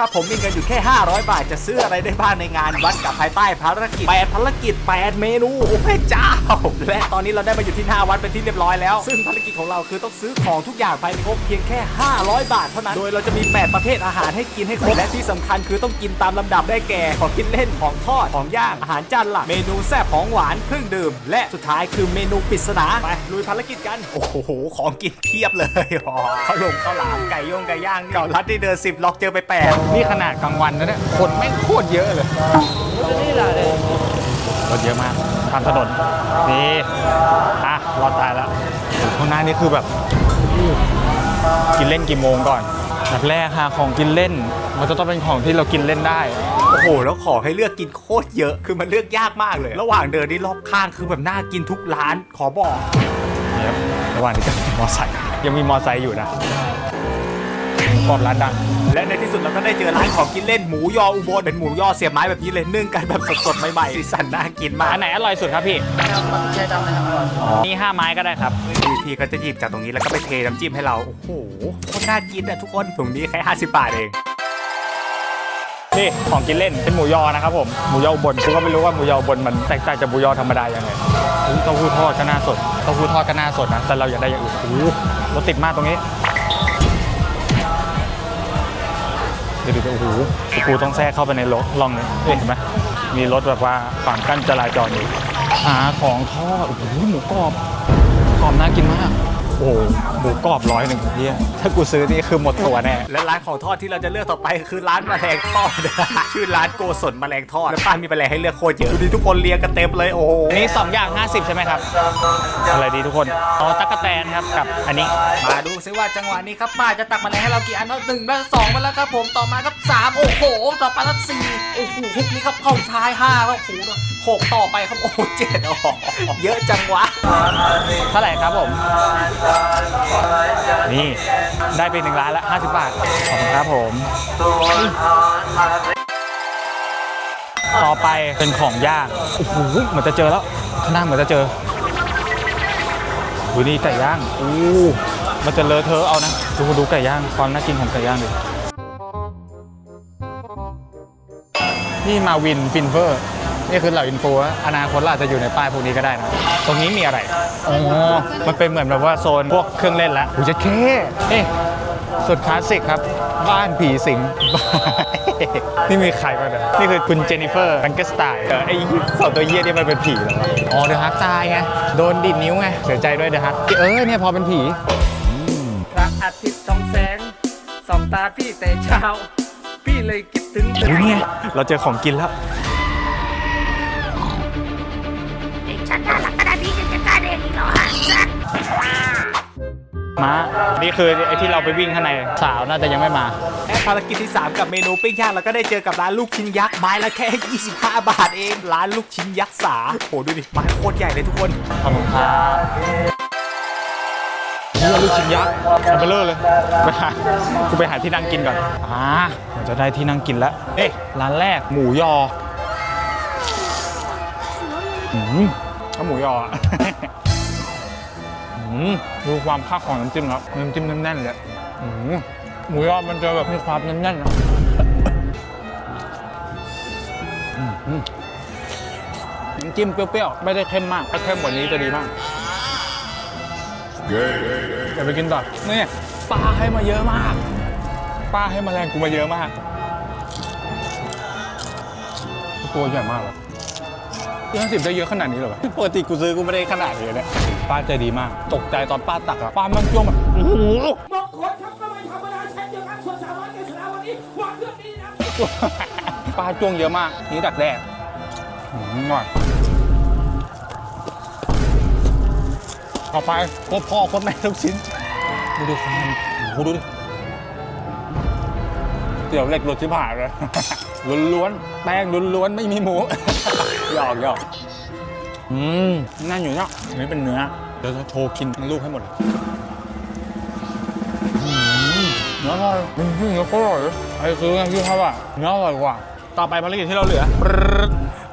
ถ้าผมมีเงินอยู่แค่ 500 บาท จะซื้ออะไรได้บ้างในงานวัดกับภายใต้ภารกิจ 8 ภารกิจ 8 เมนู โอ้พระเจ้า และตอนนี้เราได้มาอยู่ที่หน้าวัดเป็นที่เรียบร้อยแล้ว ซึ่งภารกิจของเราคือต้องซื้อของทุกอย่างภายในงบเพียงแค่ 500 บาทเท่านั้น โดยเราจะมี 8 ประเภทอาหารให้กินให้ครบ และที่สำคัญคือต้องกินตามลำดับได้แก่ ของกินเล่น ของทอด ของย่าง อาหารจานหลัก เมนูแซ่บของหวาน เครื่องดื่ม และสุดท้ายคือเมนูปริศนา ไปลุยภารกิจกัน โอ้โห ของกินเพียบเลยอ๋อข้าวหลงข้าวหลาม ไก่ย่งไก่ย่างเก่ารัดที่เดินสิบล็อกเจอไปแปดนี่ขนาดกลางวันนะเนี่ยคนแม่งโคตรเยอะเลยรถเยอะมากตามถนนนี่อะรอดตายแล้วข้างหน้านี่คือแบบ กินเล่นกี่โมงก่อนแบบแรกหาของกินเล่น มันจะต้องเป็นของที่เรากินเล่นได้ โอ้โห แล้วขอให้เลือกกินโคตรเยอะ คือมันเลือกยากมากเลย ระหว่างเดินนี่รอบข้างคือแบบน่ากินทุกร้าน ขอบอกนี่ครับระหว่างนี้จะมีมอไซค์ยังมีมอไซค์อยู่นะ กรอบร้านดัง และในที่สุดเราก็ได้เจอร้านของกินเล่นหมูยออุบลเป็นหมูยอเสียบไม้แบบนี้เลยนึ่งกันแบบสดๆใหม่ๆสีสันน่ากินมากอันไหนอร่อยสุดครับพี่นี่ห้าไม้ก็ได้ครับพี่พี่ก็จะหยิบจากตรงนี้แล้วก็ไปเทน้ำจิ้มให้เราโอ้โหโคตรน่ากินอะทุกคนถุงนี้แค่50บาทเองนี่ของกินเล่นเป็นหมูยอนะครับผมหมูยออุบนกูก็ไม่รู้ว่าหมูยออุบนมันแตกต่างจากหมูยอธรรมดายังไงอุ๊ยเต้าหู้ทอดก็น่าสดเต้าหู้ทอดก็น่าสดนะแต่เราอยากได้อย่างอื่นโอ้โหรถติดมากตรงนี้ จะดูโอ้โหกูต้องแทรกเข้าไปในรถลองเลยเอ้ยเห็นไหมมีรถแบบว่าฝั่งกั้นจราจรอยู่หาของทอดโอ้โหหมูกรอบกรอบน่ากินมาก โอ้โหหมูกรอบร้อยหนึ่งเฮียถ้ากูซื้อนี่คือหมดตัวแน่ และร้านของทอดที่เราจะเลือกต่อไปคือร้านแมลงทอด ชื่อร้านโกศลแมลงทอด แล้วป้านมีแมลงให้เลือกโคตรเยอะ ดูดิทุกคนเรียงกันเต็มเลย โอ้โห อันนี้ 2 อย่าง 50 ใช่ไหมครับ อะไรดีทุกคนเอาตั๊กแตนครับกับอันนี้ มาดูซิว่าจังหวะนี้ครับป้าจะตักแมลงให้เรากี่อันแล้วหนึ่งแล้วสองมาแล้วครับผม ต่อมาครับสามโอ้โห ต่อไปแล้วสี่โอ้โหฮุกนี้ครับเข้าท้ายห้าแล้วโอ้โห หกต่อไปครับโอ้เจ็ดโอ้โหเยอะจังวะ เท่าไหร่ครับผม นี่ได้ไปหนึ่งล้านละ50 บาท ขอบคุณครับผม ต่อไปเป็นของย่างโอ้โหเหมือนจะเจอแล้วข้างหน้าเหมือนจะเจอดูนี่ไก่ย่างอู้มันจะเลอะเทอะเอานะ ดูดูไก่ย่างความน่ากินของไก่ย่างดินี่มาวินฟินเฟอร์ นี่คือเหล่าอินโฟนะอนาคตเราอาจจะอยู่ในป้ายพวกนี้ก็ได้นะ ตรงนี้มีอะไรอ๋อมันเป็นเหมือนแบบว่าโซนพวกเครื่องเล่นละหูจะเคนี่สุดคลาสสิกครับ บ้านผีสิง นี่มีใครบ้างเนี่ยนี่คือคุณเจนนิเฟอร์แบงเกสไตน์ไอ้สองตัวเยี่ยนี่มันเป็นผีเหรอวะอ๋อเดอะฮักตายไง โดนดิดนิ้วไง เสียใจด้วยเดอะฮักเออเนี่ยพอเป็นผีพระอาทิตย์ส่องแสงส่องตาพี่แต่เช้า พี่เลยคิดถึงเธออุ้ยเนี่ยเราเจอของกินแล้ว ฉันน่ารักขนาดนี้ยังจะกล้าเดินอีกเหรอฮะม้า นี่คือไอ้ที่เราไปวิ่งข้างในสาวน่าจะยังไม่มา และภารกิจที่ 3 กับเมนูปิ้งย่างเราก็ได้เจอกับร้านลูกชิ้นยักษ์ไม้ละแค่ 25 บาทเอง ร้านลูกชิ้นยักษ์สาโหดูดิไม้โคตรใหญ่เลยทุกคน ขอบคุณครับนี่ลูกชิ้นยักษ์อันเบลเลอร์เลยไปหากูไปหาที่นั่งกินก่อน อ่าเราจะได้ที่นั่งกินแล้ว เอ๊ะร้านแรกหมูยอ อืม ข้าวหมูยออะ อืมดูความค่าของน้ำจิ้มครับน้ำจิ้มแน่นๆเลยอืมหมูยอมันจะแบบมีความแน่นๆนะอืมอืมน้ำจิ้มเปรี้ยวๆ ไม่ได้เข้มมากถ้าเข้มกว่านี้จะดีมากเดี๋ยวไปกินต่อนี่ปลาให้มาเยอะมากป้าให้แมาแรงกูมาเยอะมาก ตัวใหญ่มากเลย ยี่สิบได้เยอะขนาดนี้เหรอวะปกติกูซื้อกูไม่ได้ขนาดนี้เนี่ยป้าใจดีมาก ตกใจตอนป้าตักอะป้ามันจ้วงแบบโอ้โหบางคนครับก็ไม่ธรรมดาเช่นเดียวกันส่วนสาวน้อยเกษราวันนี้วางเรื่องนี้นะป้าจ้วงเยอะมากนี่ดักแด้อืมอร่อยต่อไปโคตรพ่อโคตรแม่ทุกชิ้นดูดิความโอ้โหดูดิเตี๋ยวเหล็กรสชิบหายเลยล้วนๆแป้งล้วนๆไม่มีหมูห ยอกหยอกอืมน่าอยู่เนาะอันนี้เป็นเนื้อเดี๋ยวจะโชว์กินทั้งลูกให้หมดเลยอืมเนื้ออร่อยอืมเนื้อก็อร่อยไอ้ซื้อไงพี่ครับอะเนื้ออร่อยกว่า ต่อไปภารกิจที่เราเหลือ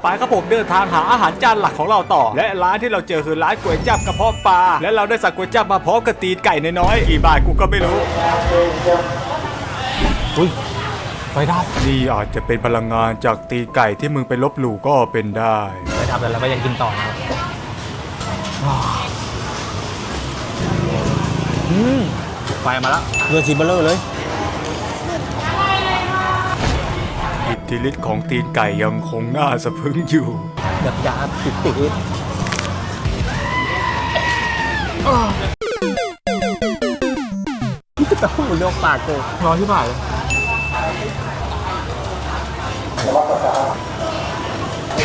ไปครับผมเดินทางหาอาหารจานหลักของเราต่อ และร้านที่เราเจอคือร้านก๋วยจับกระเพาะปลาและเราได้สั่งก๋วยจับมาพร้อมกับตีนไก่น้อยๆกี่บาทกูก็ไม่รู้อุ้ย ไฟดับนี่อาจจะเป็นพลังงานจากตีนไก่ที่มึงไปลบหลู่ก็เป็นได้ ไฟดับแต่เราก็ยังกินต่อนะครับอืมไฟมาแล้วเรือจีเบลเลอร์เลย อิทธิฤทธิ์ของตีนไก่ยังคงน่าสะพรึงอยู่แบบยาปิดปิดต้องเลือกปากกูร้อนที่ผ่านเลย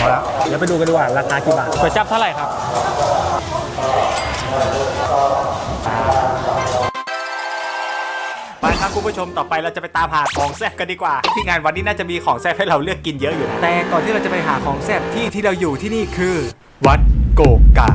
พอแล้วเดี๋ยวไปดูกันดีกว่าราคากี่บาทก๋วยจับเท่าไหร่ครับไปครับคุณผู้ชมต่อไปเราจะไปตามหาของแซ่บกันดีกว่า ที่งานวันนี้น่าจะมีของแซ่บให้เราเลือกกินเยอะอยู่นะแต่ก่อนที่เราจะไปหาของแซ่บที่ที่เราอยู่ที่นี่คือ วัดโกกา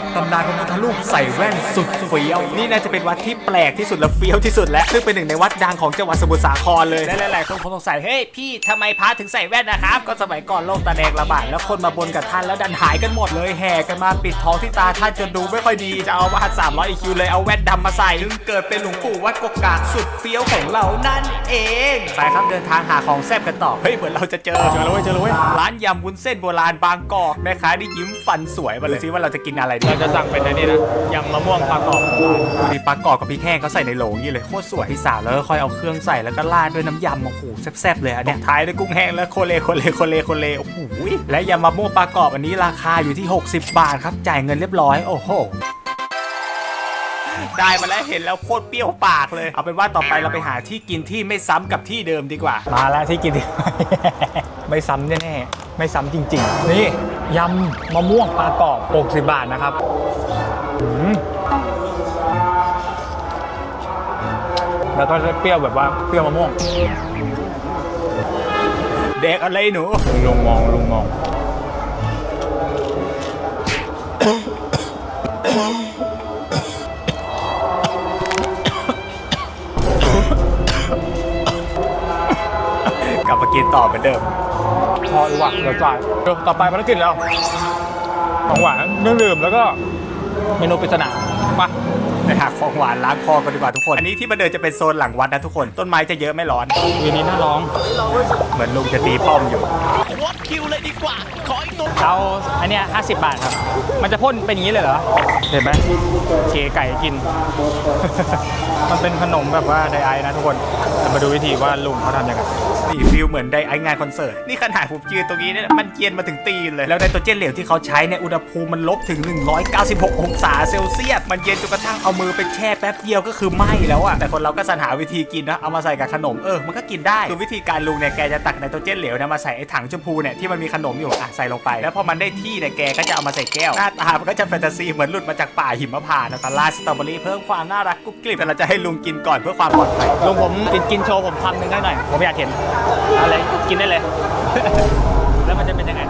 กกับตำนานของพุทธรูปใส่แว่นสุดเฟี้ยว นี่น่าจะเป็นวัดที่แปลกที่สุดและเฟี้ยวที่สุดและซึ่งเป็นหนึ่งในวัดดังของจังหวัดสมุทรสาครเลยและหลายๆคนคงสงสัยเฮ้ยพี่ทำไมพระถึงใส่แว่นนะครับ ก็สมัยก่อนโรคตาแดงระบาดแล้วคนมาบนกับท่านแล้วดันหายกันหมดเลยแห่กันมาปิดทองที่ตาท่านจนดูไม่ค่อยดีจะเอาวาด300 EQ เลยเอาแว่นดำมาใส่จึงเกิดเป็นหลวงปู่วัดกกากสุดเฟี้ยวของเรานั่นเองไปครับเดินทางหาของแซ่บกันต่อเฮ้ยเหมือนเราจะเจอเจอแล้วเว้ยเจอแล้วเว้ยร้านยำวุ้นเส้นโบราณบางกอกแม่ค้าที่ยิ้มฟันสวยมาเลยซิว่าเราจะกินอะไรดีเราจะสั่งเป็นอันนี้นะยำมะม่วงปลากรอบดูดิปลากรอบกับพริกแห้งเขาใส่ในโหลอย่างนี้เลยโคตรสวยพี่สาวแล้วก็ค่อยเอาเครื่องใส่แล้วก็ราดด้วยน้ำยำโอ้โหแซ่บๆเลยอันเนี้ยท้ายด้วยกุ้งแห้งแล้วโคเลโคเลโคเลโคเลโอ้โหและยำมะม่วงปลากรอบอันนี้ราคาอยู่ที่ 60 บาทครับจ่ายเงินเรียบร้อยโอ้โหได้มาแล้วเห็นแล้วโคตรเปรี้ยวปากเลย เอาเป็นว่าต่อไปเราไปหาที่กินที่ไม่ซ้ำกับที่เดิมดีกว่า มาแล้วที่กิน ไม่ซ้ำแน่ๆไม่ซ้ำจริง ๆ นี่ยำมะม่วงปลากรอบ 60 บาทนะครับอืมแล้วก็เปรี้ยวแบบว่าเปรี้ยวมะม่วงเด็กอะไรหนูลุงมองลุงมองกลับมากินต่อเหมือนเดิม พอดีกว่าเดี๋ยวจ่ายเดี๋ยวต่อไปภารกิจแล้วของหวานเครื่องดื่มแล้วก็เมนูปริศนาไปไปหาของหวานล้างคอกันดีกว่าทุกคน อันนี้ที่มาเดินจะเป็นโซนหลังวัดนะทุกคน ต้นไม้จะเยอะไม่ร้อน วีนี้น่าร้องเหมือนลุงจะตีป้อมอยู่เอาอันเนี้ย50 บาทครับ มันจะพ่นเป็นอย่างนี้เลยเหรอ เห็นไหมเคไก่กิน มันเป็นขนมแบบว่าไดไอนะทุกคนแต่มาดูวิธีว่าลุงเขาทำยังไง นี่ฟิลเหมือนไดไองานคอนเสิร์ต นี่ขนาดผมยืนตรงนี้เนี่ยมันเย็นมาถึงตีนเลย แล้วไนโตรเจนเหลวที่เขาใช้เนี่ยอุณหภูมิมันลบถึง 196 องศาเซลเซียส มันเย็นจนกระทั่งเอามือไปแช่แป๊บเดียวก็คือไหม้แล้วอะแต่คนเราก็สรรหาวิธีกินนะ เอามาใส่กับขนม เออ มันก็กินได้ คือวิธีการลุงเนี่ยแกจะตักไนโตรเจนเหลวเนี่ยมาใส่ไอ้ถังชมพูเนี่ยที่มันมีขนมอยู่อะใส่ลงไป แล้วพอมันได้ที่เนี่ยแกก็จะเอามาใส่แก้ว หน้าตามันก็จะแฟนตาซีเหมือนหลุดมาจากป่าหิมพานต์นะตาลาดสตรอเบอรี่เพิ่มความน่ารักกรุบกริบแต่เราจะให้ลุงกินก่อนเพื่อความปลอดภัยลุงผมกินกินโชว์ผมคำหนึ่งได้หน่อยผมอยากเห็นอะไรกินได้เลย แล้วมันจะเป็นยังไง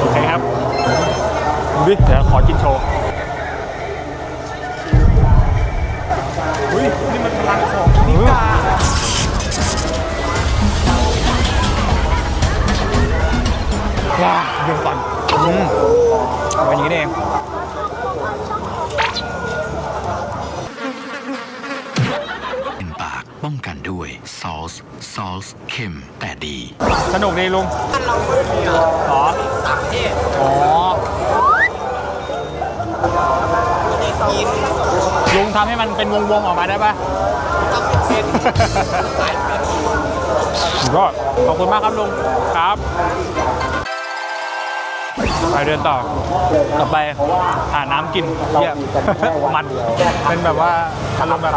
โอเคครับดูดิเดี๋ยวขอกินโชว์อุ้ยนี่มันพลังของนิกาว้าวยืมฟันอืมเป็นอย่างนี้นี่เอง เป็นปากป้องกันด้วย ซอสซอสเค็มแต่ดี สนุกดีลุงหรออ๋อลุงทำให้มันเป็นวงๆออกมาได้ปะก็ขอบคุณมากครับลุงครับไปเดินต่อ ต่อไปหาน้ำกินเยี่ยมัน เป็นแบบว่าอารมณ์แบบ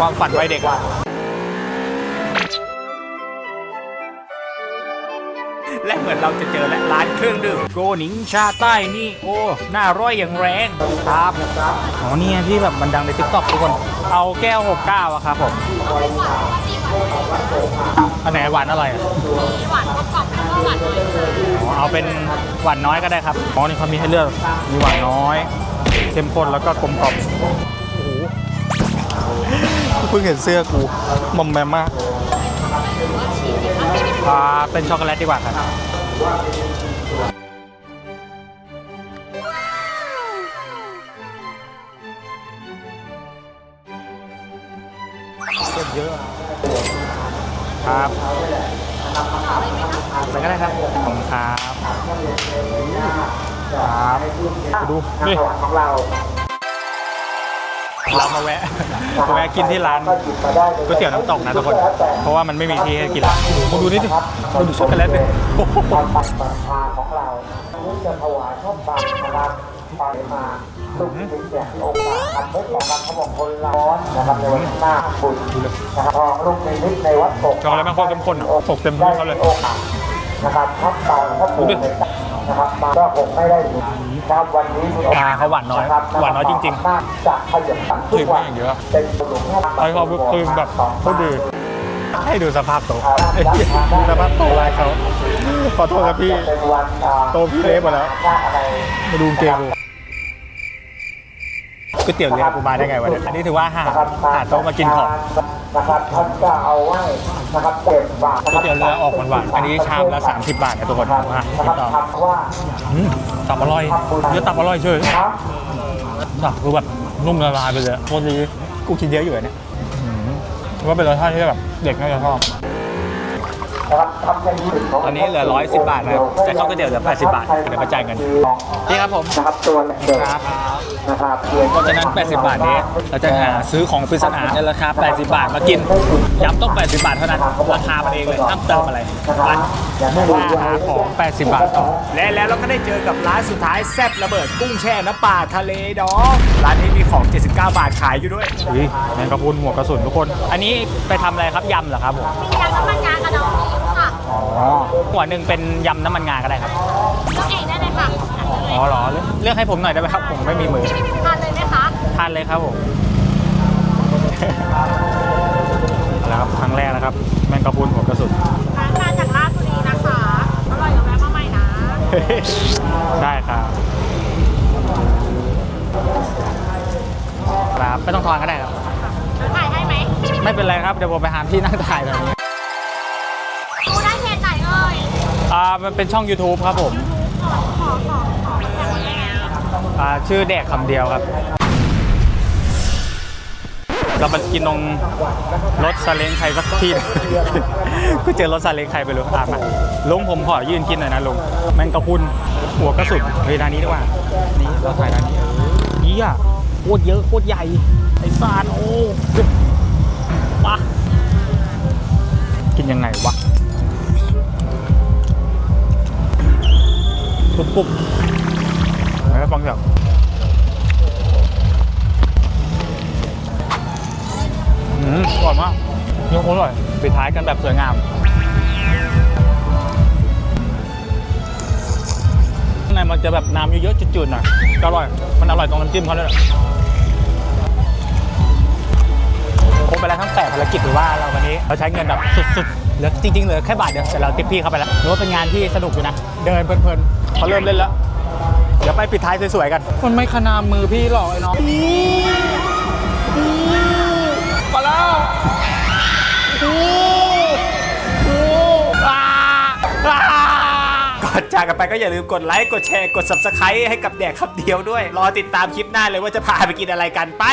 ความฝันวัยเด็ก และเหมือนเราจะเจอและร้านเครื่องดื่มโกหนิงชาใต้นี่โอ้น่าร้อยอย่างแรงครับอ๋อนี่ไงที่แบบมันดังในทิกตอกทุกคน เอาแก้ว 69อะครับผมอันไหนหวานอะไรอะหวานกรอบแล้วก็หวานน้อยเอาเป็นหวานน้อยก็ได้ครับอ๋อนี่เขามีให้เลือกมีหวานน้อยเข้มข้นแล้วก็กลมกล่อมโอ้โหเพิ่งเห็นเสื้อกูมอมแมมมาก เป็นช็อกโกแลตดีกว่าครับเยอะเยอะครับอะไรก็ได้ครับผมครับ ครับ ดูนี่ของเรา มาแวะมาแวะกินที่ร้านก๋วยเตี๋ยวน้ำตกนะทุกคน เพราะว่ามันไม่มีที่ให้กินแล้วมาดูนี่ดิมาดูช็อกโกแลตดิโอ้โหของเราที่จะถวายข้าวปากนะครับไปมาสุขสิงแสงองค์บากทำให้ของเราเขาบอกคนร้อนนะครับในวันหน้าบุญนะครับทองลูกในนิดในวัดตกช็อกโกแลตมันโคตรเข้มข้นอะตกเต็มที่เขาเลยได้โอกาสนะครับทับเต่าทับปู นะครับมาก็คงไม่ได้อยู่ครับวันนี้มีโอกาสปลาเขาหวานน้อยะครับหวานน้อยจริงๆน่าจะขยับขันทุกวันถึงมากเยอะเป็นหลวงพ่อไอ้เขาคือแบบโคตรดีให้ดูสภาพโต๊ะดูสภาพโต๊ะลายเขาขอโทษครับพี่เป็นวันอ่าโต๊ะพี่เละหมดแล้วหน้าอะไรมาดูกางเกง กูก๋วยเตี๋ยวเรือกูมาได้ไงวะเนี่ยอันนี้ถือว่าหาหาโต๊ะมากินของนะครับท่านก็เอาไว้นะครับเก็บบาทก๋วยเตี๋ยวเรือออกหวานๆอันนี้ชามละ 30 บาทนะทุกคนมานะกิคนรับต่อคำว่าอืมตับอร่อยเนื้อตับอร่อยเฉยครับตับคือแบบนุ่มละลายไปเลยโคตรดีกูกินเยอะอยู่อะเนี่ยอืมถือว่าเป็นรสชาติที่แบบเด็กน่าจะชอบนะครับทำเป็นที่ถึงของตอนนี้เหลือ110บาทนะครับแต่ข้าวก๋วยเตี๋ยวเหลือ80บาทเดี๋ยวมาจ่ายเงินพี่ครับผมนะครับตัวเด็กครับนะครับ เพราะฉะนั้น 80 บาทนี้เราจะหาซื้อของปริศนาในราคา 80 บาทมากินย้ำต้อง 80 บาทเท่านั้นราคามันเองเลยห้ามเติมอะไรไปมุ่งว่าหาของ 80 บาทต่อและแล้วเราก็ได้เจอกับร้านสุดท้ายแซ่บระเบิดกุ้งแช่น้ำปลาทะเลดองร้านนี้มีของ 79 บาทขายอยู่ด้วยอุ้ยแมงกะพรุนหัวกระสุนทุกคน อันนี้ไปทำอะไรครับยำเหรอครับผมมียำน้ำมันงากระดองซีอิ๊วค่ะอ๋อหัวหนึ่งเป็นยำน้ำมันงาก็ได้ครับเลือกเองได้เลยค่ะ อันนี้อ๋อเหรอ เลือกให้ผมหน่อยได้ไหมครับ ผมไม่มีมือ ทานเลยไหมคะ ทานเลยครับผมเอาละครับครั้งแรกนะครับ แมงกะพรุนหัวกระสุนทานมาจากราชบุรีนะคะ อร่อยกับแม่มาใหม่นะ ได้ครับครับไม่ต้องทอนก็ได้ครับ แล้วถ่ายให้ไหมไม่เป็นไรครับ เดี๋ยวผมไปหาที่นั่งถ่ายตรงนี้ ดูได้เพจไหนเอ่ยอ่า มันเป็นช่อง YouTube ครับผมขอขอขอขอแข่งเลยนะ อ่าชื่อแดกคำเดียวครับ เราไปกินตรงรถซาเล้งใครสักที่กูเจอรถซาเล้งใครไปรู้อะมาลุงผมขอยืนกินหน่อยนะลุงแมงกะพรุนหัวกระสุนเฮ้ยร้านนี้ดีกว่า นี่เราถ่ายร้านนี้เออเยี่ยโคตรเยอะโคตรใหญ่ไอ้ซานโอ้ปะกินยังไงวะปุ๊บปุ๊บ แล้วฟังอย่างอืมอร่อยมากเนื้อโคตรอร่อยปิดท้ายกันแบบสวยงามข้างในมันจะแบบน้ำเยอะๆจืดๆหน่อยก็อร่อย มันอร่อยตรงน้ำจิ้มเขาเลยแหละคงไปแล้วทั้งแปดภารกิจหรือว่าเราวันนี้เราใช้เงินแบบสุดๆเหลือจริงๆเหลือแค่บาทเดียวแต่เราติปพี่เข้าไปแล้วรู้ว่าเป็นงานที่สนุกอยู่นะ เดินเพลินๆเขาเริ่มเล่นแล้วเดี๋ยวไปปิดท้ายสวยๆกัน มันไม่ขนามมือพี่หรอกไอ้น้องมาแล้วโอ้โหว้าว้าก่อนจากกันไปก็อย่าลืมกดไลค์กดแชร์กด subscribe ให้กับแดกครับเดียวด้วย รอติดตามคลิปหน้าเลยว่าจะพาไปกินอะไรกันไป